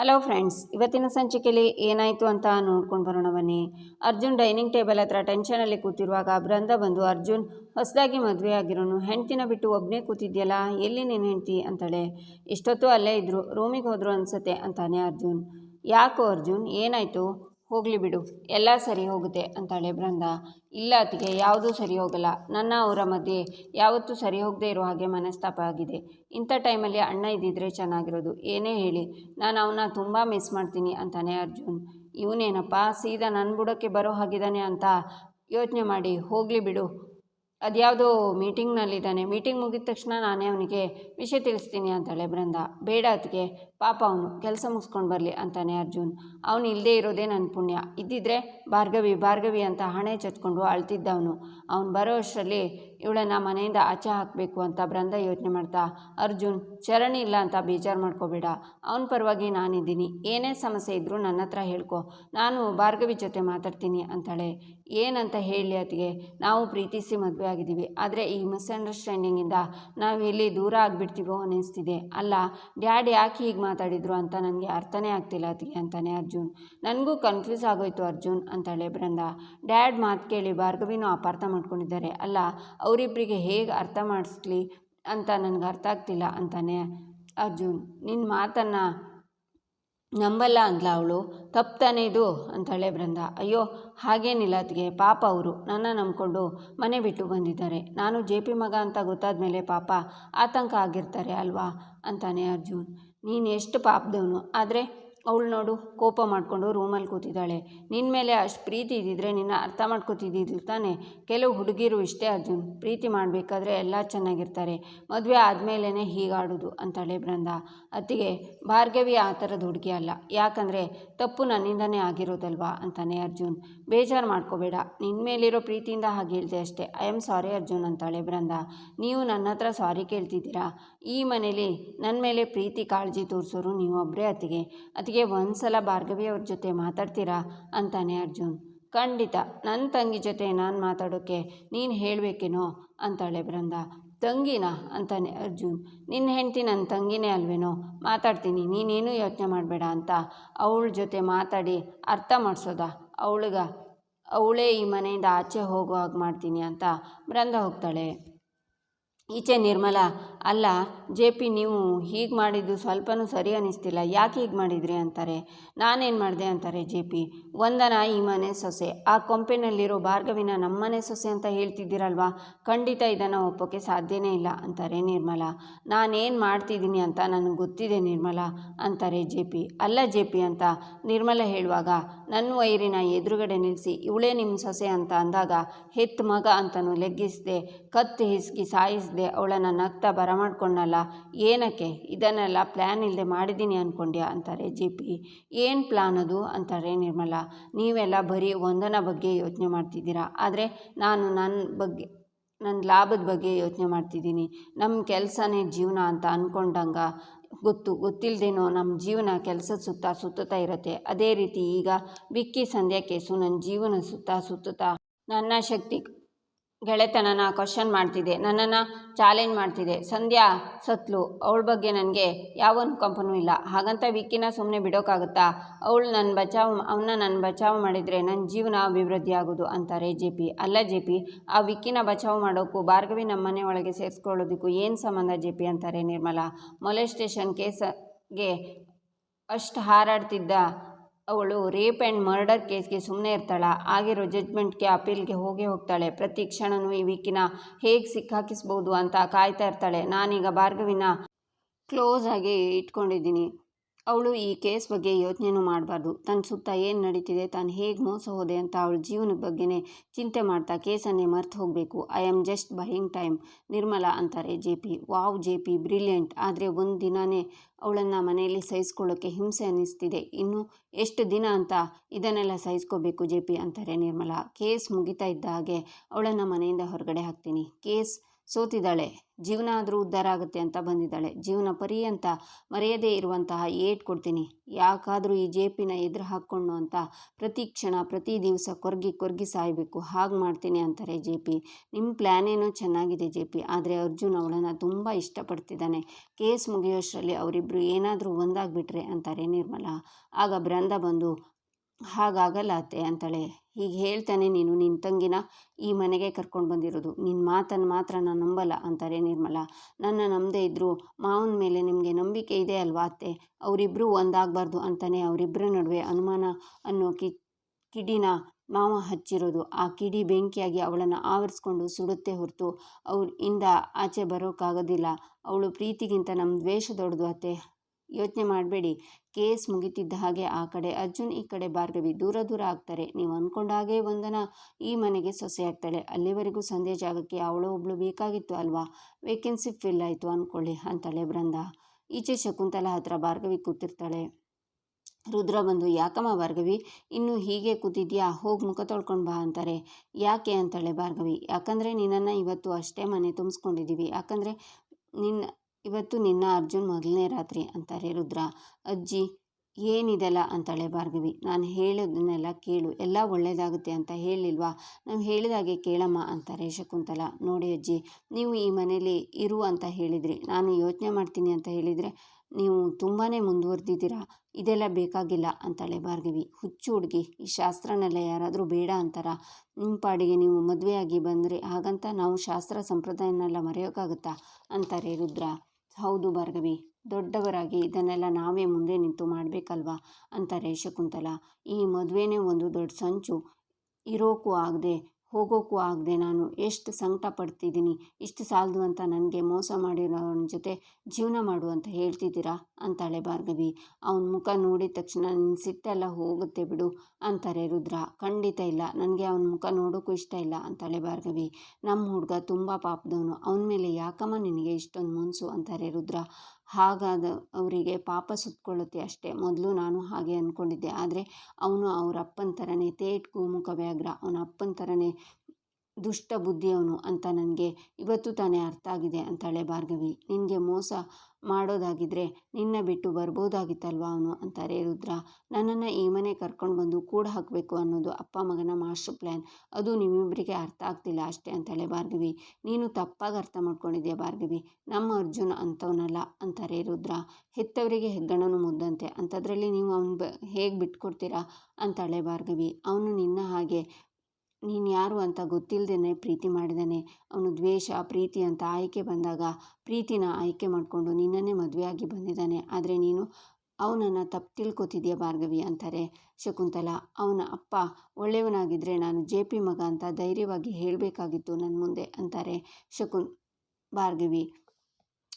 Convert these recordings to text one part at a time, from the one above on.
Hello friends ಇವತ್ತಿನ ಸಂಚಿಕೆಯಲ್ಲಿ ಏನಾಯಿತು ಅಂತ ನೋಡ್ಕೊಂಡು ಬರೋಣ ಬನ್ನಿ. ಅರ್ಜುನ್ ಡೈನಿಂಗ್ ಟೇಬಲ್ ಹತ್ರ ಟೆನ್ಷನಲ್ಲಿ ಕೂತಿರುವಾಗ ಬೃಂದ ಬಂದು, ಅರ್ಜುನ್, ಹೊಸದಾಗಿ ಮದುವೆ ಆಗಿರೋನು, ಹೆಂಡ್ತಿನ ಬಿಟ್ಟು ಒಬ್ಬನೇ ಕೂತಿದ್ಯಲ್ಲ, ಎಲ್ಲಿ ನೀನು ಹೆಂಡ್ತಿ? ಅಂತಾಳೆ. ಇಷ್ಟೊತ್ತು ಅಲ್ಲೇ ಇದ್ದರು ರೂಮಿಗೆ ಹೋದರು ಅನಿಸುತ್ತೆ ಅಂತಾನೆ ಅರ್ಜುನ್. ಯಾಕೋ ಅರ್ಜುನ್, ಏನಾಯಿತು? ಹೋಗಲಿ ಬಿಡು, ಎಲ್ಲ ಸರಿ ಹೋಗುತ್ತೆ ಅಂತಾಳೆ ಬೃಂದ. ಇಲ್ಲ ಅತ್ತಿಗೆ, ಯಾವುದೂ ಸರಿ ಹೋಗಲ್ಲ. ನನ್ನ ಅವರ ಮಧ್ಯೆ ಯಾವತ್ತೂ ಸರಿ ಹೋಗದೇ ಇರೋ ಹಾಗೆ ಮನಸ್ತಾಪ ಆಗಿದೆ. ಇಂಥ ಟೈಮಲ್ಲಿ ಅಣ್ಣ ಇದ್ದಿದ್ರೆ ಚೆನ್ನಾಗಿರೋದು. ಏನೇ ಹೇಳಿ, ನಾನು ಅವನ್ನ ತುಂಬ ಮಿಸ್ ಮಾಡ್ತೀನಿ ಅಂತಾನೆ ಅರ್ಜುನ್. ಇವನೇನಪ್ಪ, ಸೀದಾ ನನ್ನ ಬುಡಕ್ಕೆ ಬರೋ ಹಾಗಿದ್ದಾನೆ ಅಂತ ಯೋಚನೆ ಮಾಡಿ, ಹೋಗಲಿ ಬಿಡು. ಅದ್ಯಾವುದೋ ಮೀಟಿಂಗ್ನಲ್ಲಿದ್ದಾನೆ ಮೀಟಿಂಗ್ ಮುಗಿದ ತಕ್ಷಣ ನಾನೇ ಅವನಿಗೆ ವಿಷಯ ತಿಳಿಸ್ತೀನಿ ಅಂತಾಳೆ ಬೃಂದ. ಬೇಡ ಅದಕ್ಕೆ ಪಾಪ ಅವನು, ಕೆಲಸ ಮುಗಿಸ್ಕೊಂಡು ಬರಲಿ ಅಂತಾನೆ ಅರ್ಜುನ್. ಅವನು ಇಲ್ಲದೇ ಇರೋದೇ ನನ್ನ ಪುಣ್ಯ. ಇದ್ದಿದ್ರೆ ಭಾರ್ಗವಿ ಭಾರ್ಗವಿ ಅಂತ ಹಣೆ ಚಚ್ಕೊಂಡು ಅಳ್ತಿದ್ದವನು. ಅವನು ಬರೋ ಅಷ್ಟರಲ್ಲಿ ಇವಳನ್ನು ಮನೆಯಿಂದ ಆಚೆ ಹಾಕಬೇಕು ಅಂತ ಬೃಂದ ಯೋಚನೆ ಮಾಡ್ತಾ, ಅರ್ಜುನ್, ಚರಣಿ ಇಲ್ಲ ಅಂತ ಬೇಜಾರು ಮಾಡ್ಕೋಬೇಡ. ಅವನ ಪರವಾಗಿ ನಾನಿದ್ದೀನಿ. ಏನೇ ಸಮಸ್ಯೆ ಇದ್ದರೂ ನನ್ನ ಹತ್ರ ಹೇಳ್ಕೊ. ನಾನು ಭಾರ್ಗವಿ ಜೊತೆ ಮಾತಾಡ್ತೀನಿ ಅಂತಾಳೆ. ಏನಂತ ಹೇಳಿ ಅತಿಗೆ ನಾವು ಪ್ರೀತಿಸಿ ಮದುವೆ ಆಗಿದ್ದೀವಿ. ಆದರೆ ಈ ಮಿಸ್ಅಂಡರ್ಸ್ಟ್ಯಾಂಡಿಂಗಿಂದ ನಾವು ಎಲ್ಲಿ ದೂರ ಆಗಿಬಿಡ್ತೀವೋ ಅನ್ನಿಸ್ತಿದೆ. ಅಲ್ಲ, ಡ್ಯಾಡಿ ಯಾಕೆ ಹೀಗೆ ಮಾತಾಡಿದ್ರು ಅಂತ ನನಗೆ ಅರ್ಥನೇ ಆಗ್ತಿಲ್ಲ ಅದಕ್ಕೆ ಅಂತಾನೆ ಅರ್ಜುನ್. ನನಗೂ ಕನ್ಫ್ಯೂಸ್ ಆಗೋಯ್ತು ಅರ್ಜುನ್ ಅಂತಾಳೆ ಬೃಂದ. ಡ್ಯಾಡ್ ಮಾತು ಕೇಳಿ ಭಾರ್ಗವಿನೂ ಅಪಾರ್ಥ ಮಾಡ್ಕೊಂಡಿದ್ದಾರೆ. ಅಲ್ಲ ಅವರಿಬ್ಬರಿಗೆ ಹೇಗೆ ಅರ್ಥ ಮಾಡಿಸ್ಲಿ ಅಂತ ನನಗೆ ಅರ್ಥ ಆಗ್ತಿಲ್ಲ ಅಂತಾನೆ ಅರ್ಜುನ್. ನಿನ್ನ ಮಾತನ್ನು ನಂಬಲ್ಲ ಅಂದ್ಲ ಅವಳು? ತಪ್ಪು ಇದು? ಅಂತಾಳೆ ಬೃಂದ. ಅಯ್ಯೋ, ಹಾಗೇನಿಲ್ಲ ಅದಕ್ಕೆ ಪಾಪ ಅವರು. ನನ್ನ ನಂಬಿಕೊಂಡು ಮನೆ ಬಿಟ್ಟು ಬಂದಿದ್ದಾರೆ. ನಾನು ಜೆ ಪಿ ಮಗ ಅಂತ ಗೊತ್ತಾದ ಮೇಲೆ ಪಾಪ ಆತಂಕ ಆಗಿರ್ತಾರೆ ಅಲ್ವಾ? ಅಂತಾನೆ ಅರ್ಜುನ್. ನೀನು ಎಷ್ಟು ಪಾಪದವನು. ಆದರೆ ಅವಳು ನೋಡು, ಕೋಪ ಮಾಡಿಕೊಂಡು ರೂಮಲ್ಲಿ ಕೂತಿದ್ದಾಳೆ. ನಿನ್ನ ಮೇಲೆ ಅಷ್ಟು ಪ್ರೀತಿ ಇದ್ದಿದ್ರೆ ನಿನ್ನ ಅರ್ಥ ಮಾಡ್ಕೋತಿದ್ದಿದ್ರು ತಾನೆ? ಕೆಲವು ಹುಡುಗಿರು ಇಷ್ಟೇ ಅರ್ಜುನ್. ಪ್ರೀತಿ ಮಾಡಬೇಕಾದ್ರೆ ಎಲ್ಲ ಚೆನ್ನಾಗಿರ್ತಾರೆ. ಮದುವೆ ಆದಮೇಲೇ ಹೀಗಾಡೋದು ಅಂತಾಳೆ ಬೃಂದ. ಅತ್ತಿಗೆ, ಭಾರ್ಗವಿ ಆ ಥರದ ಹುಡುಗಿ ಅಲ್ಲ. ಯಾಕಂದರೆ ತಪ್ಪು ನನ್ನಿಂದನೇ ಆಗಿರೋದಲ್ವಾ ಅಂತಾನೆ ಅರ್ಜುನ್. ಬೇಜಾರು ಮಾಡ್ಕೋಬೇಡ. ನಿನ್ನ ಮೇಲಿರೋ ಪ್ರೀತಿಯಿಂದ ಹಾಗೆ ಹೇಳ್ದೆ ಅಷ್ಟೇ. ಐ ಆಮ್ ಸಾರಿ ಅರ್ಜುನ್ ಅಂತಾಳೆ ಬೃಂದ. ನೀವು ನನ್ನ ಹತ್ರ ಸಾರಿ ಕೇಳ್ತಿದ್ದೀರಾ? ಈ ಮನೇಲಿ ನನ್ನ ಮೇಲೆ ಪ್ರೀತಿ ಕಾಳಜಿ ತೋರಿಸೋರು ನೀವೊಬ್ಬರೇ ಅತ್ತಿಗೆ ಅತಿಗೆ ಒಂದು ಸಲ ಭಾರ್ಗವಿ ಅವ್ರ ಜೊತೆ ಮಾತಾಡ್ತೀರಾ? ಅಂತಾನೆ ಅರ್ಜುನ್. ಖಂಡಿತ. ನನ್ನ ತಂಗಿ ಜೊತೆ ನಾನು ಮಾತಾಡೋಕ್ಕೆ ನೀನು ಹೇಳಬೇಕೇನೋ? ಅಂತಾಳೆ ಬೃಂದ. ತಂಗಿನ? ಅಂತಾನೆ ಅರ್ಜುನ್. ನಿನ್ನ ಹೆಂಡತಿ ನನ್ನ ತಂಗಿನೇ ಅಲ್ವೇನೋ? ಮಾತಾಡ್ತೀನಿ. ನೀನೇನು ಯೋಚನೆ ಮಾಡಬೇಡ ಅಂತ ಅವಳ ಜೊತೆ ಮಾತಾಡಿ ಅರ್ಥ ಮಾಡಿಸೋದ? ಅವಳಿಗ, ಅವಳೇ ಈ ಮನೆಯಿಂದ ಆಚೆ ಹೋಗೋ ಹಾಗೆ ಮಾಡ್ತೀನಿ ಅಂತ ಬೃಂದ ಹೋಗ್ತಾಳೆ. ಈಚೆ ನಿರ್ಮಲ ಅಲ್ಲ, ಜೆ ಪಿ, ನೀವು ಹೀಗೆ ಮಾಡಿದ್ದು ಸ್ವಲ್ಪನೂ ಸರಿ ಅನ್ನಿಸ್ತಿಲ್ಲ ಯಾಕೆ ಹೀಗೆ ಮಾಡಿದ್ರಿ ಅಂತಾರೆ. ನಾನೇನು ಮಾಡಿದೆ ಅಂತಾರೆ ಜೆ ಪಿ, ಒಂದನ ಈ ಮನೆ ಸೊಸೆ, ಆ ಕೊಂಪೆನಲ್ಲಿರೋ ಭಾರ್ಗವಿನ ನಮ್ಮನೆ ಸೊಸೆ ಅಂತ ಹೇಳ್ತಿದ್ದೀರಲ್ವಾ? ಖಂಡಿತ ಇದನ್ನು ಒಪ್ಪೋಕ್ಕೆ ಸಾಧ್ಯನೇ ಇಲ್ಲ, ಅಂತಾರೆ ನಿರ್ಮಲ. ನಾನೇನು ಮಾಡ್ತಿದ್ದೀನಿ ಅಂತ ನನಗೆ ಗೊತ್ತಿದೆ ನಿರ್ಮಲ, ಅಂತಾರೆ ಜೆ ಪಿ. ಅಲ್ಲ ಜೆ ಪಿ ಅಂತ, ನಿರ್ಮಲ ಹೇಳುವಾಗ, ನನ್ನ ವೈರಿನ ಎದುರುಗಡೆ ನಿಲ್ಲಿಸಿ ಇವಳೇ ನಿಮ್ಮ ಸೊಸೆ ಅಂತ ಅಂದಾಗ ಹೆತ್ತು ಮಗ ಅಂತನೂ ಲೆಗ್ಗಿಸಿದೆ, ಕತ್ತು ಹಿಸ್ಕಿ ಸಾಯಿಸಿದೆ, ಅವಳನ್ನು ನಗ್ತಾ ಬರಮಾಡ್ಕೊಂಡಲ್ಲ ಏನಕ್ಕೆ? ಇದನ್ನೆಲ್ಲ ಪ್ಲ್ಯಾನ್ ಇಲ್ಲದೆ ಮಾಡಿದ್ದೀನಿ ಅಂದ್ಕೊಂಡ್ಯಾ ಅಂತಾರೆ ಜೆ ಪಿ. ಏನು ಪ್ಲಾನ್ ಅದು? ಅಂತಾರೆ ನಿರ್ಮಲಾ. ನೀವೆಲ್ಲ ಬರೀ ಒಂದನ ಬಗ್ಗೆ ಯೋಚನೆ ಮಾಡ್ತಿದ್ದೀರಾ? ಆದರೆ ನಾನು ನನ್ನ ಬಗ್ಗೆ ನನ್ನ ಲಾಭದ ಬಗ್ಗೆ ಯೋಚನೆ ಮಾಡ್ತಿದ್ದೀನಿ. ನಮ್ಮ ಕೆಲಸನೇ ಜೀವನ ಅಂತ ಅಂದ್ಕೊಂಡಂಗೆ ಗೊತ್ತು ಗೊತ್ತಿಲ್ಲದೇನೋ ನಮ್ಮ ಜೀವನ ಕೆಲಸದ ಸುತ್ತ ಸುತ್ತುತ್ತಾ ಇರುತ್ತೆ. ಅದೇ ರೀತಿ ಈಗ ವಿಕ್ಕಿ ಸಂಧ್ಯಾ ಕೇಸು ನನ್ನ ಜೀವನ ಸುತ್ತ ಸುತ್ತುತ್ತಾ, ನನ್ನ ಶಕ್ತಿ ಗೆಳೆತನನ ಕ್ವಶನ್ ಮಾಡ್ತಿದೆ, ನನ್ನನ್ನು ಚಾಲೆಂಜ್ ಮಾಡ್ತಿದೆ. ಸಂಧ್ಯಾ ಸತ್ಲು, ಅವಳ ಬಗ್ಗೆ ನನಗೆ ಯಾವ ಅನುಕಂಪನೂ ಇಲ್ಲ. ಹಾಗಂತ ವಿಕ್ಕಿನ ಸುಮ್ಮನೆ ಬಿಡೋಕ್ಕಾಗುತ್ತಾ ಅವಳು ನನ್ನ ಬಚಾವ್ ಅವನ್ನ ನನ್ನ ಬಚಾವ್ ಮಾಡಿದರೆ ನನ್ನ ಜೀವನ ಅಭಿವೃದ್ಧಿ ಆಗೋದು ಅಂತಾರೆ ಜೆ ಪಿ. ಅಲ್ಲ ಜೆ ಪಿ, ಆ ವಿಕ್ಕಿನ ಬಚಾವ್ ಮಾಡೋಕ್ಕೂ ಭಾರ್ಗವಿ ನಮ್ಮ ಮನೆ ಒಳಗೆ ಸೇರಿಸ್ಕೊಳ್ಳೋದಕ್ಕೂ ಏನು ಸಂಬಂಧ ಜೆ ಪಿ ಅಂತಾರೆ ನಿರ್ಮಲಾ? ಮೊಲೆಸ್ಟೇಷನ್ ಕೇಸಗೆ ಅಷ್ಟು ಹಾರಾಡ್ತಿದ್ದ ಅವಳು ರೇಪ್ ಆ್ಯಂಡ್ ಮರ್ಡರ್ ಕೇಸ್ಗೆ ಸುಮ್ಮನೆ ಇರ್ತಾಳ. ಆಗಿರೋ ಜಡ್ಜ್ಮೆಂಟ್ಗೆ ಅಪೀಲ್ಗೆ ಹೋಗೇ ಹೋಗ್ತಾಳೆ. ಪ್ರತಿ ಕ್ಷಣನೂ ಈ ವೀಕಿನ ಹೇಗೆ ಸಿಕ್ಕಾಕಿಸ್ಬೋದು ಅಂತ ಕಾಯ್ತಾ ಇರ್ತಾಳೆ. ನಾನೀಗ ಭಾರ್ಗವಿನ ಕ್ಲೋಸ್ ಆಗಿ ಇಟ್ಕೊಂಡಿದ್ದೀನಿ. ಅವಳು ಈ ಕೇಸ್ ಬಗ್ಗೆ ಯೋಚನೆನೂ ಮಾಡಬಾರ್ದು. ತನ್ನ ಸುತ್ತ ಏನು ನಡೀತಿದೆ, ತಾನು ಹೇಗೆ ಮೋಸ ಹೋದೆ ಅಂತ ಅವಳ ಜೀವನದ ಬಗ್ಗೆನೇ ಚಿಂತೆ ಮಾಡ್ತಾ ಕೇಸನ್ನೇ ಮರ್ತು ಹೋಗಬೇಕು. I am just buying time. Nirmala ಅಂತಾರೆ J P. Wow J P, brilliant. ಆದರೆ ಒಂದು ದಿನವೇ ಅವಳನ್ನು ಮನೆಯಲ್ಲಿ ಸಹಿಸ್ಕೊಳ್ಳೋಕ್ಕೆ ಹಿಂಸೆ ಅನ್ನಿಸ್ತಿದೆ. ಇನ್ನು ಎಷ್ಟು ದಿನ ಅಂತ ಇದನ್ನೆಲ್ಲ ಸಹಿಸ್ಕೋಬೇಕು ಜೆ ಪಿ ಅಂತಾರೆ ನಿರ್ಮಲಾ. ಕೇಸ್ ಮುಗಿತಾ ಇದ್ದ ಹಾಗೆ ಅವಳನ್ನು ಮನೆಯಿಂದ ಹೊರಗಡೆ ಹಾಕ್ತೀನಿ. ಕೇಸ್ ಸೋತಿದ್ದಾಳೆ. ಜೀವನ ಆದರೂ ಉದ್ಧಾರ ಆಗುತ್ತೆ ಅಂತ ಬಂದಿದ್ದಾಳೆ. ಜೀವನ ಪರ್ಯಂತ ಮರೆಯದೇ ಇರುವಂತಹ ಏಟ್ ಕೊಡ್ತೀನಿ. ಯಾಕಾದರೂ ಈ ಜೆ ಪಿನ ಎದುರು ಹಾಕ್ಕೊಂಡು ಅಂತ ಪ್ರತಿ ಕ್ಷಣ, ಪ್ರತಿ ದಿವಸ ಕೊರ್ಗಿ ಕೊರ್ಗಿ ಸಾಯಬೇಕು. ಹಾಗೆ ಮಾಡ್ತೀನಿ ಅಂತಾರೆ ಜೆ ಪಿ ನಿಮ್ಮ ಪ್ಲ್ಯಾನ್ ಏನೋ ಚೆನ್ನಾಗಿದೆ ಜೆ ಪಿ ಆದರೆ ಅರ್ಜುನ್ ಅವಳನ್ನು ತುಂಬ ಇಷ್ಟಪಡ್ತಿದ್ದಾನೆ. ಕೇಸ್ ಮುಗಿಯೋಷ್ಟರಲ್ಲಿ ಅವರಿಬ್ಬರು ಏನಾದರೂ ಒಂದಾಗಿಬಿಟ್ರೆ ಅಂತಾರೆ ನಿರ್ಮಲಾ. ಆಗ ಬ್ರಂದ ಬಂದು ಹಾಗಾಗಲ್ಲ ಅತ್ತೆ ಅಂತಾಳೆ. ಹೀಗೆ ಹೇಳ್ತಾನೆ ನೀನು ನಿನ್ನ ತಂಗಿನ ಈ ಮನೆಗೆ ಕರ್ಕೊಂಡು ಬಂದಿರೋದು. ನಿನ್ನ ಮಾತನ್ನು ಮಾತ್ರ ನಾನು ನಂಬಲ್ಲ ಅಂತಾರೆ ನಿರ್ಮಲ. ನನ್ನ ನಂಬದೇ ಇದ್ದರೂ ಮಾವನ ಮೇಲೆ ನಿಮಗೆ ನಂಬಿಕೆ ಇದೆ ಅಲ್ವಾ ಅತ್ತೆ? ಅವರಿಬ್ಬರು ಒಂದಾಗಬಾರ್ದು ಅಂತಾನೆ ಅವರಿಬ್ಬರ ನಡುವೆ ಅನುಮಾನ ಅನ್ನೋ ಕಿ, ಕಿಡಿನ ಮಾವ ಹಚ್ಚಿರೋದು. ಆ ಕಿಡಿ ಬೆಂಕಿಯಾಗಿ ಅವಳನ್ನು ಆವರಿಸ್ಕೊಂಡು ಸುಡುತ್ತೆ ಹೊರತು ಅವ್ರ ಇಂದ ಆಚೆ ಬರೋಕ್ಕಾಗೋದಿಲ್ಲ ಅವಳು ಪ್ರೀತಿಗಿಂತ ನಮ್ಮ ದ್ವೇಷ ದೊಡ್ಡದು ಅತ್ತೆ. ಯೋಚನೆ ಮಾಡಬೇಡಿ. ಕೇಸ್ ಮುಗಿತಿದ್ದ ಹಾಗೆ ಆ ಕಡೆ ಅರ್ಜುನ್ ಈ ಕಡೆ ಭಾರ್ಗವಿ ದೂರ ದೂರ ಆಗ್ತಾರೆ. ನೀವು ಅಂದ್ಕೊಂಡ ಹಾಗೆ ವಂದನ ಈ ಮನೆಗೆ ಸೊಸೆ ಆಗ್ತಾಳೆ. ಅಲ್ಲಿವರೆಗೂ ಸಂಧ್ಯಾ ಜಾಗಕ್ಕೆ ಅವಳು ಒಬ್ಳು ಬೇಕಾಗಿತ್ತು ಅಲ್ವಾ? ವೇಕೆನ್ಸಿ ಫಿಲ್ ಆಯಿತು ಅಂದ್ಕೊಳ್ಳಿ ಅಂತಾಳೆ ಬೃಂದ ಈಚೆ ಶಕುಂತಲ ಹತ್ರ ಭಾರ್ಗವಿ ಕೂತಿರ್ತಾಳೆ. ರುದ್ರ ಬಂದು, ಯಾಕಮ್ಮ ಭಾರ್ಗವಿ, ಇನ್ನು ಹೀಗೆ ಕೂತಿದ್ಯಾ? ಹೋಗಿ ಮುಖ ತೊಳ್ಕೊಂಡು ಬಾ ಅಂತಾರೆ. ಯಾಕೆ? ಅಂತಾಳೆ ಭಾರ್ಗವಿ. ಯಾಕಂದರೆ ನಿನ್ನನ್ನು ಇವತ್ತು ಅಷ್ಟೇ ಮನೆ ತುಂಬಿಸ್ಕೊಂಡಿದ್ದೀವಿ. ಯಾಕಂದರೆ ನಿನ್ನ ಇವತ್ತು ನಿನ್ನ ಅರ್ಜುನ್ ಮೊದಲನೇ ರಾತ್ರಿ ಅಂತಾರೆ ರುದ್ರ ಅಜ್ಜಿ, ಏನಿದೆಲ್ಲ ಅಂತಾಳೆ ಭಾರ್ಗವಿ. ನಾನು ಹೇಳೋದನ್ನೆಲ್ಲ ಕೇಳು. ಎಲ್ಲ ಒಳ್ಳೆಯದಾಗುತ್ತೆ ಅಂತ ಹೇಳಿಲ್ವಾ? ನಾವು ಹೇಳಿದಾಗೆ ಕೇಳಮ್ಮ ಅಂತಾರೆ ಶಕುಂತಲ. ನೋಡಿ ಅಜ್ಜಿ, ನೀವು ಈ ಮನೇಲಿ ಇರು ಅಂತ ಹೇಳಿದ್ರಿ. ನಾನು ಯೋಚನೆ ಮಾಡ್ತೀನಿ ಅಂತ ಹೇಳಿದರೆ ನೀವು ತುಂಬಾ ಮುಂದುವರೆದಿದ್ದೀರಾ? ಇದೆಲ್ಲ ಬೇಕಾಗಿಲ್ಲ ಅಂತಾಳೆ ಭಾರ್ಗವಿ. ಹುಚ್ಚು ಹುಡುಗಿ, ಈ ಶಾಸ್ತ್ರನೆಲ್ಲ ಯಾರಾದರೂ ಬೇಡ ಅಂತಾರ? ನಿಮ್ಮ ಪಾಡಿಗೆ ನೀವು ಮದುವೆಯಾಗಿ ಬಂದರೆ ಹಾಗಂತ ನಾವು ಶಾಸ್ತ್ರ ಸಂಪ್ರದಾಯನೆಲ್ಲ ಮರೆಯೋಕ್ಕಾಗುತ್ತಾ? ಅಂತಾರೆ ರುದ್ರ. ಹೌದು ಭಾರ್ಗವಿ, ದೊಡ್ಡವರಾಗಿ ಇದನ್ನೆಲ್ಲ ನಾವೇ ಮುಂದೆ ನಿಂತು ಮಾಡಬೇಕಲ್ವಾ? ಅಂತಾರೆ ಶಕುಂತಲ ಈ ಮದುವೆನೇ ಒಂದು ದೊಡ್ಡ ಸಂಚು ಇರೋಕ್ಕೂ ಆಗದೆ ಹೋಗೋಕ್ಕೂ ಆಗದೆ ನಾನು ಎಷ್ಟು ಸಂಕಟ ಪಡ್ತಿದ್ದೀನಿ, ಇಷ್ಟು ಸಾಲದು ಅಂತ ನನಗೆ ಮೋಸ ಮಾಡಿರೋನ ಜೊತೆ ಜೀವನ ಮಾಡು ಅಂತ ಹೇಳ್ತಿದ್ದೀರಾ? ಅಂತಾಳೆ ಭಾರ್ಗವಿ. ಅವನ ಮುಖ ನೋಡಿದ ತಕ್ಷಣ ನಿನ್ನ ಸಿಟ್ಟೆಲ್ಲ ಹೋಗುತ್ತೆ ಬಿಡು ಅಂತಾರೆ ರುದ್ರ. ಖಂಡಿತ ಇಲ್ಲ, ನನಗೆ ಅವನ ಮುಖ ನೋಡೋಕ್ಕೂ ಇಷ್ಟ ಇಲ್ಲ ಅಂತಾಳೆ ಭಾರ್ಗವಿ. ನಮ್ಮ ಹುಡುಗ ತುಂಬ ಪಾಪದವನು, ಅವನ ಮೇಲೆ ಯಾಕಮ್ಮ ನಿನಗೆ ಇಷ್ಟೊಂದು ಮುನ್ಸು? ಅಂತಾರೆ ರುದ್ರ. ಹಾಗಾದ ಅವರಿಗೆ ಪಾಪ ಸುತ್ತಕೊಳ್ಳುತ್ತೆ ಅಷ್ಟೇ. ಮೊದಲು ನಾನು ಹಾಗೆ ಅಂದ್ಕೊಂಡಿದ್ದೆ ಆದರೆ ಅವನು ಅವರ ಅಪ್ಪನ ಥರನೇ ತೇಟ್ ಗೋಮುಖ ವ್ಯಾಘ್ರ, ಅವನ ಅಪ್ಪನ ಥರನೇ ದುಷ್ಟ ಬುದ್ಧಿಯವನು ಅಂತ ನನಗೆ ಇವತ್ತು ತಾನೇ ಅರ್ಥ ಆಗಿದೆ ಅಂತಾಳೆ ಭಾರ್ಗವಿ. ನಿನಗೆ ಮೋಸ ಮಾಡೋದಾಗಿದ್ದರೆ ನಿನ್ನ ಬಿಟ್ಟು ಬರ್ಬೋದಾಗಿತ್ತಲ್ವ ಅವನು ಅಂತಾರೆ ರುದ್ರ ನನ್ನನ್ನು ಈ ಮನೆ ಕರ್ಕೊಂಡು ಬಂದು ಕೂಡ ಹಾಕಬೇಕು ಅನ್ನೋದು ಅಪ್ಪ ಮಗನ ಮಾಸ್ಟರ್ ಪ್ಲ್ಯಾನ್ ಅದು ನಿಮ್ಮಿಬ್ಬರಿಗೆ ಅರ್ಥ ಆಗ್ತಿಲ್ಲ ಅಷ್ಟೇ ಅಂತಾಳೆ ಭಾರ್ಗವಿ. ನೀನು ತಪ್ಪಾಗಿ ಅರ್ಥ ಮಾಡ್ಕೊಂಡಿದ್ಯಾ ಭಾರ್ಗವಿ? ನಮ್ಮ ಅರ್ಜುನ ಅಂಥವನಲ್ಲ ಅಂತಾರೆ ರುದ್ರ ಹೆತ್ತವರಿಗೆ ಹೆಗ್ಗಣನು ಮುದ್ದಂತೆ. ಅಂಥದ್ರಲ್ಲಿ ನೀವು ಅವನು ಬ ಹೇಗೆ ಬಿಟ್ಕೊಡ್ತೀರಾ ಅಂತಾಳೆ ಭಾರ್ಗವಿ. ಅವನು ನಿನ್ನ ಹಾಗೆ ನೀನು ಯಾರು ಅಂತ ಗೊತ್ತಿಲ್ಲದೇ ಪ್ರೀತಿ ಮಾಡಿದ್ದಾನೆ ಅವನು ದ್ವೇಷ, ಪ್ರೀತಿ ಅಂತ ಆಯ್ಕೆ ಬಂದಾಗ ಪ್ರೀತಿನ ಆಯ್ಕೆ ಮಾಡಿಕೊಂಡು ನಿನ್ನನ್ನೇ ಮದುವೆಯಾಗಿ ಬಂದಿದ್ದಾನೆ ಆದರೆ ನೀನು ಅವನನ್ನು ತಪ್ಪು ತಿಳ್ಕೊತಿದ್ಯಾ ಭಾರ್ಗವಿ ಅಂತಾರೆ ಶಕುಂತಲ. ಅವನ ಅಪ್ಪ ಒಳ್ಳೆಯವನಾಗಿದ್ದರೆ ನಾನು ಜೆ ಪಿ ಮಗ ಅಂತ ಧೈರ್ಯವಾಗಿ ಹೇಳಬೇಕಾಗಿತ್ತು ನನ್ನ ಮುಂದೆ ಅಂತಾರೆ ಶಕುನ್, ಭಾರ್ಗವಿ.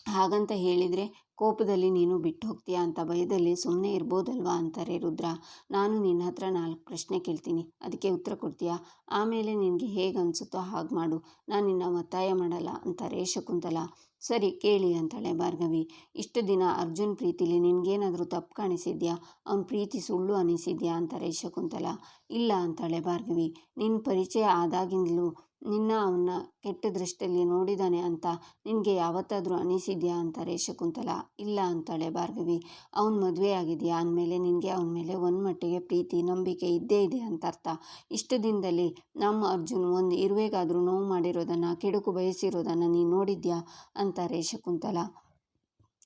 ಹಾಗಂತ ಹೇಳಿದರೆ, ಕೋಪದಲ್ಲಿ ನೀನು ಬಿಟ್ಟು ಹೋಗ್ತೀಯಾ ಅಂತ ಭಯದಲ್ಲಿ ಸುಮ್ಮನೆ ಇರ್ಬೋದಲ್ವಾ? ಅಂತಾರೆ ರುದ್ರ. ನಾನು ನಿನ್ನ ಹತ್ರ ನಾಲ್ಕು ಪ್ರಶ್ನೆ ಕೇಳ್ತೀನಿ. ಅದಕ್ಕೆ ಉತ್ತರ ಕೊಡ್ತೀಯಾ? ಆಮೇಲೆ ನಿನಗೆ ಹೇಗೆ ಅನಿಸುತ್ತೋ ಹಾಗೆ ಮಾಡು. ನಾನು ನಿನ್ನ ಒತ್ತಾಯ ಮಾಡಲ್ಲ ಅಂತಾರೆ ಶಕುಂತಲ. ಸರಿ, ಕೇಳಿ ಅಂತಾಳೆ ಭಾರ್ಗವಿ. ಇಷ್ಟು ದಿನ ಅರ್ಜುನ್ ಪ್ರೀತಿಲಿ ನಿನಗೇನಾದರೂ ತಪ್ಪು ಕಾಣಿಸಿದ್ಯಾ? ಅವನ ಪ್ರೀತಿ ಸುಳ್ಳು ಅನಿಸಿದ್ಯಾ? ಅಂತಾರೆ ಶಕುಂತಲ. ಇಲ್ಲ ಅಂತಾಳೆ ಭಾರ್ಗವಿ. ನಿನ್ನ ಪರಿಚಯ ಆದಾಗಿಂದಲೂ ನಿನ್ನ ಅವನ್ನ ಕೆಟ್ಟ ದೃಷ್ಟಿಯಲ್ಲಿ ನೋಡಿದ್ದಾನೆ ಅಂತ ನಿನಗೆ ಯಾವತ್ತಾದರೂ ಅನಿಸಿದ್ಯಾ ಅಂತಾರೆ ಶಕುಂತಲ ಇಲ್ಲ ಅಂತಾಳೆ ಭಾರ್ಗವಿ. ಅವನು ಮದುವೆ ಆಗಿದೆಯಾ ಅಂದಮೇಲೆ ನಿನಗೆ ಅವನ ಮೇಲೆ ಒಂದು ಮಟ್ಟಿಗೆ ಪ್ರೀತಿ, ನಂಬಿಕೆ ಇದ್ದೇ ಇದೆ ಅಂತ ಅರ್ಥ ಇಷ್ಟು ದಿನದಲ್ಲಿ ನಮ್ಮ ಅರ್ಜುನ್ ಒಂದು ಇರುವೆಗಾದರೂ ನೋವು ಮಾಡಿರೋದನ್ನು, ಕೆಡುಕು ಬಯಸಿರೋದನ್ನು ನೀನು ನೋಡಿದ್ಯಾ ಅಂತಾರೆ ಶಕುಂತಲ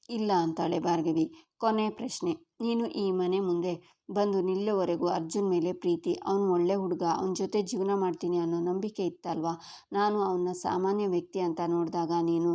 ಇಲ್ಲ ಅಂತಾಳೆ ಭಾರ್ಗವಿ. ಕೊನೆ ಪ್ರಶ್ನೆ. ನೀನು ಈ ಮನೆ ಮುಂದೆ ಬಂದು ನಿಲ್ಲುವವರೆಗೂ ಅರ್ಜುನ್ ಮೇಲೆ ಪ್ರೀತಿ. ಅವನು ಒಳ್ಳೆ ಹುಡುಗ, ಅವನ ಜೊತೆ ಜೀವನ ಮಾಡ್ತೀನಿ ಅನ್ನೋ ನಂಬಿಕೆ ಇತ್ತಲ್ವಾ? ನಾನು ಅವನ ಸಾಮಾನ್ಯ ವ್ಯಕ್ತಿ ಅಂತ ನೋಡಿದಾಗ ನೀನು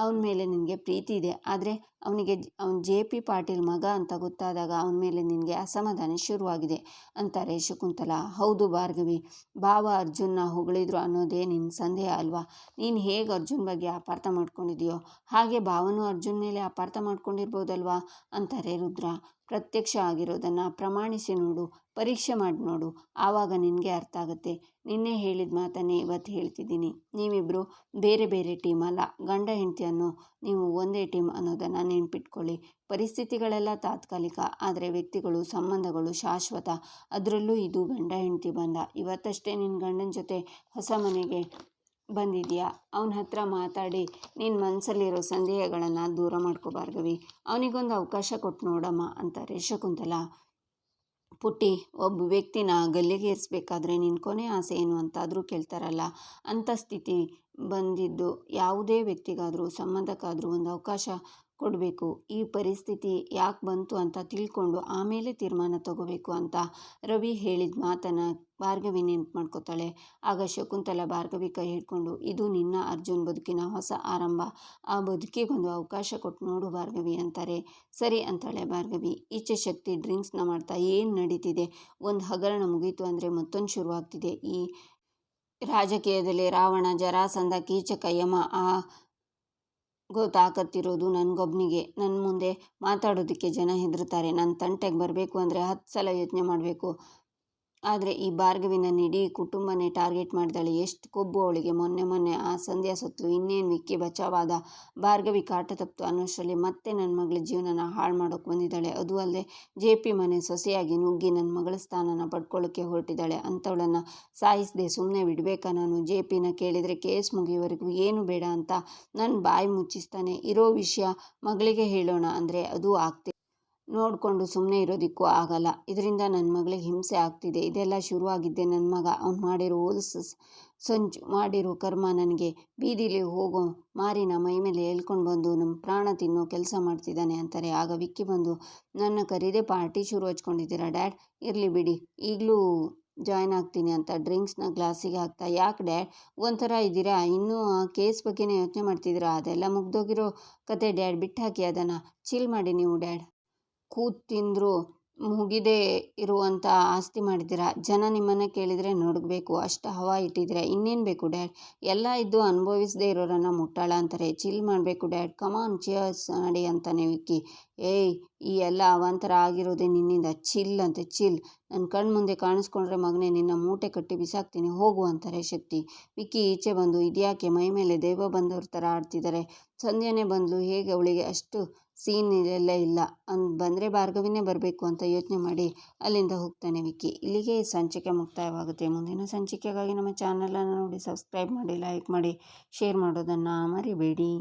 ಅವನ ಮೇಲೆ ನಿನಗೆ ಪ್ರೀತಿ ಇದೆ. ಆದರೆ ಅವನಿಗೆ ಅವನ ಜೆ ಪಿ ಪಾಟೀಲ್ ಮಗ ಅಂತ ಗೊತ್ತಾದಾಗ ಅವನ ಮೇಲೆ ನಿನಗೆ ಅಸಮಾಧಾನ ಶುರುವಾಗಿದೆ ಅಂತಾರೆ ಶಕುಂತಲ. ಹೌದು ಭಾರ್ಗವಿ, ಭಾವ ಅರ್ಜುನ್ನ ಹೊಗಳಿದ್ರು ಅನ್ನೋದೇ ನಿನ್ನ ಸಂದೇಹ ಅಲ್ವಾ? ನೀನು ಹೇಗೆ ಅರ್ಜುನ್ ಬಗ್ಗೆ ಅಪಾರ್ಥ ಮಾಡ್ಕೊಂಡಿದೆಯೋ? ಹಾಗೆ ಭಾವನೂ ಅರ್ಜುನ್ ಮೇಲೆ ಅಪಾರ್ಥ ಮಾಡ್ಕೊಂಡಿರ್ಬೋದಲ್ವಾ? ಅಂತಾರೆ ರುದ್ರ. ಪ್ರತ್ಯಕ್ಷ ಆಗಿರೋದನ್ನು ಪ್ರಮಾಣಿಸಿ ನೋಡು, ಪರೀಕ್ಷೆ ಮಾಡಿ ನೋಡು. ಆವಾಗ ನಿನಗೆ ಅರ್ಥ ಆಗುತ್ತೆ. ನಿನ್ನೆ ಹೇಳಿದ ಮಾತನ್ನೇ ಇವತ್ತು ಹೇಳ್ತಿದ್ದೀನಿ. ನೀವಿಬ್ಬರು ಬೇರೆ ಬೇರೆ ಟೀಮ್ ಅಲ್ಲ. ಗಂಡ ಹೆಂಡತಿ ಅನ್ನೋ ನೀವು ಒಂದೇ ಟೀಮ್ ಅನ್ನೋದನ್ನು ನೆನ್ಪಿಟ್ಕೊಳ್ಳಿ. ಪರಿಸ್ಥಿತಿಗಳೆಲ್ಲ ತಾತ್ಕಾಲಿಕ, ಆದರೆ ವ್ಯಕ್ತಿಗಳು, ಸಂಬಂಧಗಳು ಶಾಶ್ವತ. ಅದರಲ್ಲೂ ಇದು ಗಂಡ ಹೆಂಡತಿ ಬಂದ. ಇವತ್ತಷ್ಟೇ ನಿನ್ನ ಗಂಡನ ಜೊತೆ ಹೊಸ ಮನೆಗೆ ಬಂದಿದ್ಯಾ? ಅವನ ಹತ್ರ ಮಾತಾಡಿ ನಿನ್ನ ಮನಸ್ಸಲ್ಲಿರೋ ಸಂದೇಹಗಳನ್ನು ದೂರ ಮಾಡ್ಕೋ ಭಾರ್ಗವಿ. ಅವನಿಗೊಂದು ಅವಕಾಶ ಕೊಟ್ಟು ನೋಡಮ್ಮ ಅಂತಾರೆ ಶಕುಂತಲ ಪುಟ್ಟಿ, ಒಬ್ಬ ವ್ಯಕ್ತಿನ ಗಲ್ಲಿಗೇರಿಸ್ಬೇಕಾದ್ರೆ ನಿನ್ನ ಕೊನೆ ಆಸೆ ಏನು ಅಂತಾದರೂ ಕೇಳ್ತಾರಲ್ಲ ಅಂಥ ಸ್ಥಿತಿ ಬಂದಿದ್ದು ಯಾವುದೇ ವ್ಯಕ್ತಿಗಾದರೂ, ಸಂಬಂಧಕ್ಕಾದರೂ ಒಂದು ಅವಕಾಶ ಕೊಡಬೇಕು. ಈ ಪರಿಸ್ಥಿತಿ ಯಾಕೆ ಬಂತು ಅಂತ ತಿಳ್ಕೊಂಡು ಆಮೇಲೆ ತೀರ್ಮಾನ ತಗೋಬೇಕು ಅಂತ ರವಿ ಹೇಳಿದ ಮಾತನ್ನು ಭಾರ್ಗವಿ ನೆನಪು ಮಾಡ್ಕೋತಾಳೆ. ಆಗ ಶಕುಂತಲ ಭಾರ್ಗವಿ ಕೈ ಹಿಡ್ಕೊಂಡು, ಇದು ನಿನ್ನ ಅರ್ಜುನ್ ಬದುಕಿನ ಹೊಸ ಆರಂಭ. ಆ ಬದುಕಿಗೊಂದು ಅವಕಾಶ ಕೊಟ್ಟು ನೋಡು ಭಾರ್ಗವಿ ಅಂತಾರೆ. ಸರಿ ಅಂತಾಳೆ ಭಾರ್ಗವಿ. ಈಚೆ ಶಕ್ತಿ ಡ್ರಿಂಕ್ಸ್ನ ಮಾಡ್ತಾ ಏನು ನಡೀತಿದೆ? ಒಂದು ಹಗರಣ ಮುಗೀತು ಅಂದರೆ ಮತ್ತೊಂದು ಶುರುವಾಗ್ತಿದೆ. ಈ ರಾಜಕೀಯದಲ್ಲಿ ರಾವಣ, ಜರಾಸಂಧ, ಕೀಚಕ, ಯಮ, ಆ ಗೊತ್ತಾಕತ್ತಿರೋದು ನನಗೊಬ್ಬನಿಗೆ ನನ್ನ ಮುಂದೆ ಮಾತಾಡೋದಕ್ಕೆ ಜನ ಹೆದರ್ತಾರೆ ನನ್ನ ತಂಟೆಗೆ ಬರಬೇಕು ಅಂದರೆ ಹತ್ತು ಸಲ ಯೋಚನೆ ಮಾಡಬೇಕು. ಆದರೆ ಈ ಭಾರ್ಗವಿನ ಇಡೀ ಕುಟುಂಬನೇ ಟಾರ್ಗೆಟ್ ಮಾಡಿದಾಳೆ. ಎಷ್ಟು ಕೊಬ್ಬು ಅವಳಿಗೆ. ಮೊನ್ನೆ ಮೊನ್ನೆ ಆ ಸಂಧ್ಯಾ ಸತ್ತು ಇನ್ನೇನು ವಿಕ್ಕಿ ಬಚಾವಾದ ಭಾರ್ಗವಿ ಕಾಟ ತಪ್ಪಿತು ಅನ್ನೋಷ್ಟರಲ್ಲಿ ಮತ್ತೆ ನನ್ನ ಮಗಳ ಜೀವನನ ಹಾಳು ಮಾಡೋಕೆ ಬಂದಿದ್ದಾಳೆ. ಅದು ಅಲ್ಲದೆ ಜೆ ಪಿ ಮನೆ ಸೊಸೆಯಾಗಿ ನುಗ್ಗಿ ನನ್ನ ಮಗಳ ಸ್ಥಾನನ ಪಡ್ಕೊಳ್ಳೋಕ್ಕೆ ಹೊರಟಿದ್ದಾಳೆ. ಅಂಥವಳನ್ನು ಸಾಯಿಸದೆ ಸುಮ್ಮನೆ ಬಿಡಬೇಕಾ ನಾನು? ಜೆ ಪಿನ ಕೇಳಿದರೆ ಕೇಸ್ ಮುಗಿಯೋವರೆಗೂ ಏನು ಬೇಡ ಅಂತ ನನ್ನ ಬಾಯಿ ಮುಚ್ಚಿಸ್ತಾನೆ. ಇರೋ ವಿಷಯ ಮಗಳಿಗೆ ಹೇಳೋಣ. ಅಂದರೆ ಅದು ಆಗ್ತಿದೆ ನೋಡಿಕೊಂಡು ಸುಮ್ಮನೆ ಇರೋದಕ್ಕೂ ಆಗಲ್ಲ. ಇದರಿಂದ ನನ್ನ ಮಗಳಿಗೆ ಹಿಂಸೆ ಆಗ್ತಿದೆ. ಇದೆಲ್ಲ ಶುರುವಾಗಿದ್ದೆ ನನ್ನ ಮಗ. ಅವ್ನು ಮಾಡಿರೋ ಹೋಲ್ಸು ಸಂಚು ಮಾಡಿರೋ ಕರ್ಮ ನನಗೆ. ಬೀದಿಲಿ ಹೋಗೋ ಮಾರಿನ ಮೈ ಮೇಲೆ ಹೇಳ್ಕೊಂಡು ಬಂದು ನಮ್ಮ ಪ್ರಾಣ ತಿನ್ನೋ ಕೆಲಸ ಮಾಡ್ತಿದ್ದಾನೆ ಅಂತಾರೆ. ಆಗ ವಿಕ್ಕಿ ಬಂದು, ನನ್ನ ಕರೀದೆ ಪಾರ್ಟಿ ಶುರು ಹಚ್ಕೊಂಡಿದ್ದೀರಾ ಡ್ಯಾಡ್? ಇರಲಿ ಬಿಡಿ. ಈಗಲೂ ಜಾಯ್ನ್ ಆಗ್ತೀನಿ ಅಂತ ಡ್ರಿಂಕ್ಸ್ನ ಗ್ಲಾಸಿಗೆ ಹಾಕ್ತಾ, ಯಾಕೆ ಡ್ಯಾಡ್? ಒಂಥರ ಇದ್ದೀರಾ? ಇನ್ನೂ ಆ ಕೇಸ್ ಬಗ್ಗೆನೇ ಯೋಚನೆ ಮಾಡ್ತಿದ್ದೀರಾ? ಅದೆಲ್ಲ ಮುಗ್ದೋಗಿರೋ ಕತೆ ಡ್ಯಾಡ್. ಬಿಟ್ಟು ಹಾಕಿ ಅದನ್ನು. ಚಿಲ್ ಮಾಡಿ ನೀವು ಡ್ಯಾಡ್. ಕೂತು ತಿಂದರೂ ಮುಗಿದೇ ಇರುವಂಥ ಆಸ್ತಿ ಮಾಡಿದ್ದೀರಾ? ಜನ ನಿಮ್ಮನ್ನು ಕೇಳಿದರೆ ನಡುಗಬೇಕು ಅಷ್ಟು ಹವಾ ಇಟ್ಟಿದ್ದೀರಾ? ಇನ್ನೇನು ಬೇಕು ಡ್ಯಾಡ್? ಎಲ್ಲ ಇದ್ದು ಅನುಭವಿಸದೇ ಇರೋರನ್ನು ಮುಟ್ಟಾಳ ಅಂತಾರೆ. ಚಿಲ್ ಮಾಡಬೇಕು ಡ್ಯಾಡ್. ಕಮಾನ್ ಚಿಯರ್ಸ್ ನಡಿ ಅಂತಾನೆ ವಿಕ್ಕಿ. ಏಯ್, ಈ ಎಲ್ಲ ಅವಾಂತರ ಆಗಿರೋದೆ ನಿನ್ನಿಂದ ಚಿಲ್ ಅಂತ, ಚಿಲ್. ನನ್ನ ಕಣ್ಣು ಮುಂದೆ ಕಾಣಿಸ್ಕೊಂಡ್ರೆ ಮಗನೇ, ನಿನ್ನ ಮೂಟೆ ಕಟ್ಟಿ ಬಿಸಾಕ್ತೀನಿ, ಹೋಗು ಅಂತಾರೆ ಶಕ್ತಿ. ವಿಕ್ಕಿ ಈಚೆ ಬಂದು ಇದ್ಯಾಕೆ ಮೈ ಮೇಲೆ ದೈವ ಬಂದವ್ರ ಥರ ಆಡ್ತಿದ್ದಾರೆ ಸಂಧ್ಯಾನೇ ಬಂದಳು ಹೇಗೆ ಅವಳಿಗೆ ಅಷ್ಟು ಸೀನ್ ಇಲ್ಲೆಲ್ಲ ಇಲ್ಲ. ಅಂದ್ ಬಂದರೆ ಭಾರ್ಗವಿನೇ ಬರಬೇಕು ಅಂತ ಯೋಚನೆ ಮಾಡಿ ಅಲ್ಲಿಂದ ಹೋಗ್ತಾನೆ ವಿಕ್ಕಿ. ಇಲ್ಲಿಗೆ ಸಂಚಿಕೆ ಮುಕ್ತಾಯವಾಗುತ್ತೆ. ಮುಂದಿನ ಸಂಚಿಕೆಗಾಗಿ ನಮ್ಮ ಚಾನಲನ್ನು ನೋಡಿ, ಸಬ್ಸ್ಕ್ರೈಬ್ ಮಾಡಿ, ಲೈಕ್ ಮಾಡಿ, ಶೇರ್ ಮಾಡೋದನ್ನು ಮರಿಬೇಡಿ.